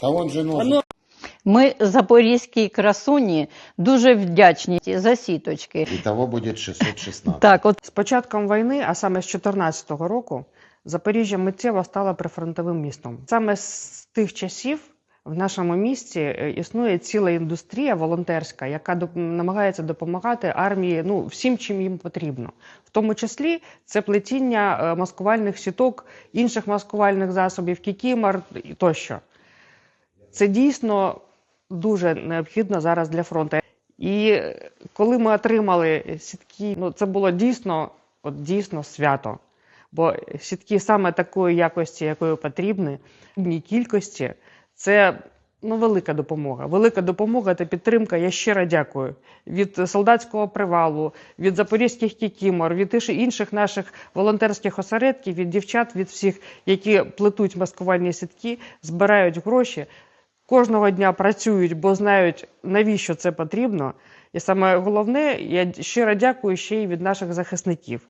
Та он же нож. Ми запорізькій красуні дуже вдячні за сіточки. Итого будет 616. Так, от З початком війни, а саме з 2014 року, Запоріжжя миттєво стало прифронтовим містом. Саме з тих часів в нашому місті е, існує ціла індустрія волонтерська, яка намагається допомагати армії ну, всім, чим їм потрібно. В тому числі це плетіння е, маскувальних сіток, інших маскувальних засобів, кікімор і тощо. Це дійсно дуже необхідно зараз для фронту. І е, коли ми отримали сітки, ну це було дійсно, от дійсно свято. Бо сітки саме такої якості, якої потрібні, в кількості, це ну, велика допомога. Велика допомога та підтримка. Я щиро дякую від солдатського привалу, від запорізьких кікімор, від інших наших волонтерських осередків, від дівчат, від всіх, які плетуть маскувальні сітки, збирають гроші. Кожного дня працюють, бо знають, навіщо це потрібно. І саме головне, я щиро дякую ще й від наших захисників.